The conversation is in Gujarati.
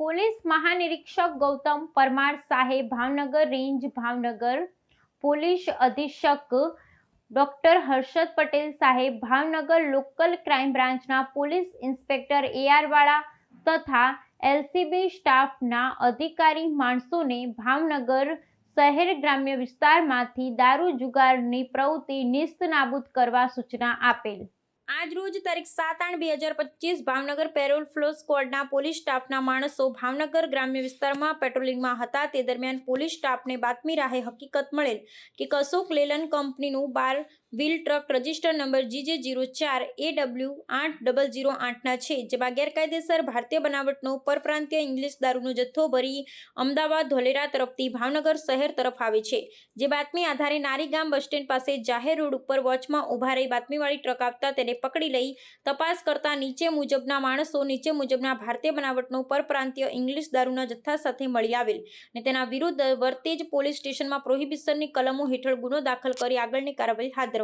પોલીસ મહાનિરીક્ષક ગૌતમ પરમાર સાહેબ ભાવનગર રેન્જ ભાવનગર પોલીસ અધિક્ષક ડોક્ટર હર્ષદ પટેલ સાહેબ ભાવનગર લોકલ ક્રાઇમ બ્રાન્ચના પોલીસ ઇન્સ્પેક્ટર એઆર વાળા તથા એલસીબી સ્ટાફના અધિકારી માણસોને ભાવનગર શહેર ગ્રામ્ય વિસ્તારમાંથી દારૂ જુગારની પ્રવૃત્તિ નિસ્ત નાબૂદ કરવા સૂચના આપેલ. આજ રોજ તારીખ સાત આઠ બે હજાર પચીસ ભાવનગર પેરોલ ફ્લો સ્ક્વોડના પોલીસ સ્ટાફના માણસો ભાવનગર ગ્રામ્ય વિસ્તારમાં પેટ્રોલિંગમાં હતા. તે દરમિયાન પોલીસ સ્ટાફને બાતમી રાહે હકીકત મળેલ કે કશોક લેલન કંપનીનું બાર wheel truck register number GJ zero ચાર એ ડબલ્યુ આઠ ડબલ જીરો આઠના છે, જેમાં ગેરકાયદેસર ભારતીય બનાવટનો પરપ્રાંતીય ઇંગ્લિશ દારૂનો જથ્થો ભરી અમદાવાદ ધોલેરા તરફથી ભાવનગર શહેર તરફ આવે છે. જે બાતમી આધારે નારીગામ બસ સ્ટેન્ડ પાસે જાહેર રોડ ઉપર વોચમાં ઊભા રહી બાતમીવાળી ટ્રક આવતા તેને પકડી લઈ તપાસ કરતા નીચે મુજબના માણસો નીચે મુજબના ભારતીય બનાવટનો પરપ્રાંતીય ઇંગ્લિશ દારૂના જથ્થા સાથે મળી આવેલ અને તેના વિરુદ્ધ વર્તેજ પોલીસ સ્ટેશનમાં પ્રોહિબિશનની કલમો હેઠળ ગુનો દાખલ કરી આગળની કાર્યવાહી હાથ ધરવામાં